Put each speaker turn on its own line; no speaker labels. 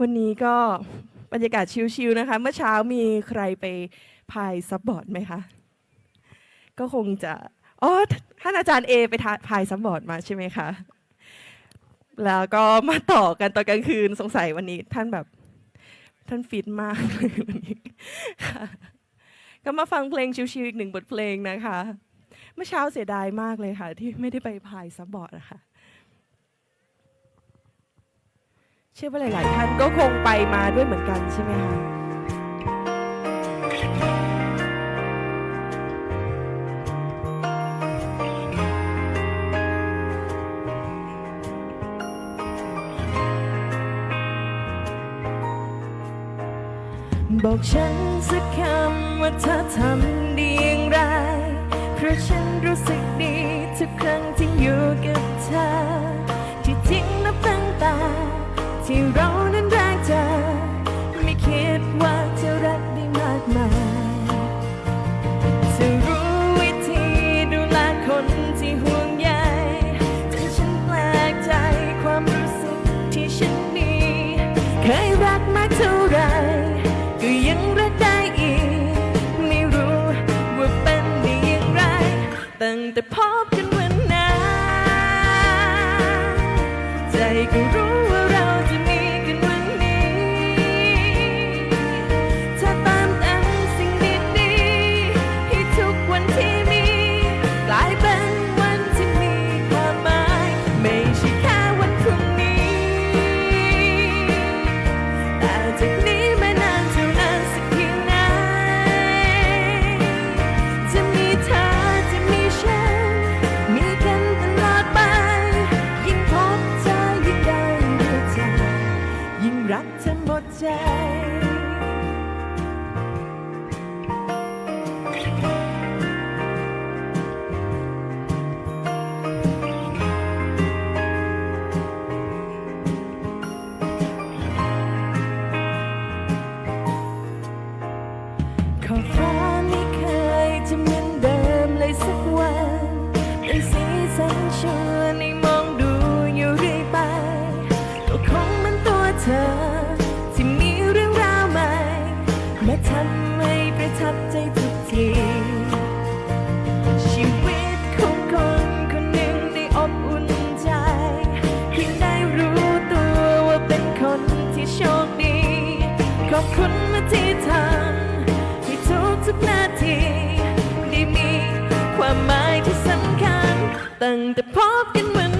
วันนี้ก็บรรยากาศชิลๆนะคะ เมื่อเช้ามีใครไปพายซับบอร์ดไหมคะ ก็คงจะอ๋อท่านอาจารย์เอไปพายซับบอร์ดมาใช่ไหมคะแล้วก็มาต่อกันตอนกลางคืนสงสัยวันนี้ท่านแบบท่านฟิตมากเลยวันนี้ค่ะก็มาฟังเพลงชิวๆอีกหนึ่งบทเพลงนะคะ เมื่อเช้าเสียดายมากเลยค่ะ ที่ไม่ได้ไปพายซับบอร์ดนะคะ เชื่อว่าหลาย ๆ ท่านก็คงไปมาด้วยเหมือนกันใช่ไหมคะบอกฉันสักคำว่าเธอทำดีอย่างไร เพราะฉันรู้สึกดี ที่เรานั้นแรกเจอไม่คิดว่าจะรักได้มากมายจะรู้วิธีดูแลคนที่ห่วงใยจนฉันแปลกใจความรู้สึกที่ฉันมีเคยรักมากเท่าไหรก็ยังรักได้อีก ไม่รู้ว่าเป็นได้อย่างไรตั้งแต่พบ สันชวนให้มองดูอยู่เรื่อยไป ก็คงมันตัวเธอ ที่มีเรื่องราวใหม่มาทำให้ประทับใจทุกที ชีวิตของคนคนหนึ่งได้อบอุ่นใจเพียงได้รู้ตัวว่าเป็นคนที่โชคดี ขอบคุณมาที่ทำให้ทุกทุกนาทีได้มีความหมาย ตั้งแต่พบกันวันนั้น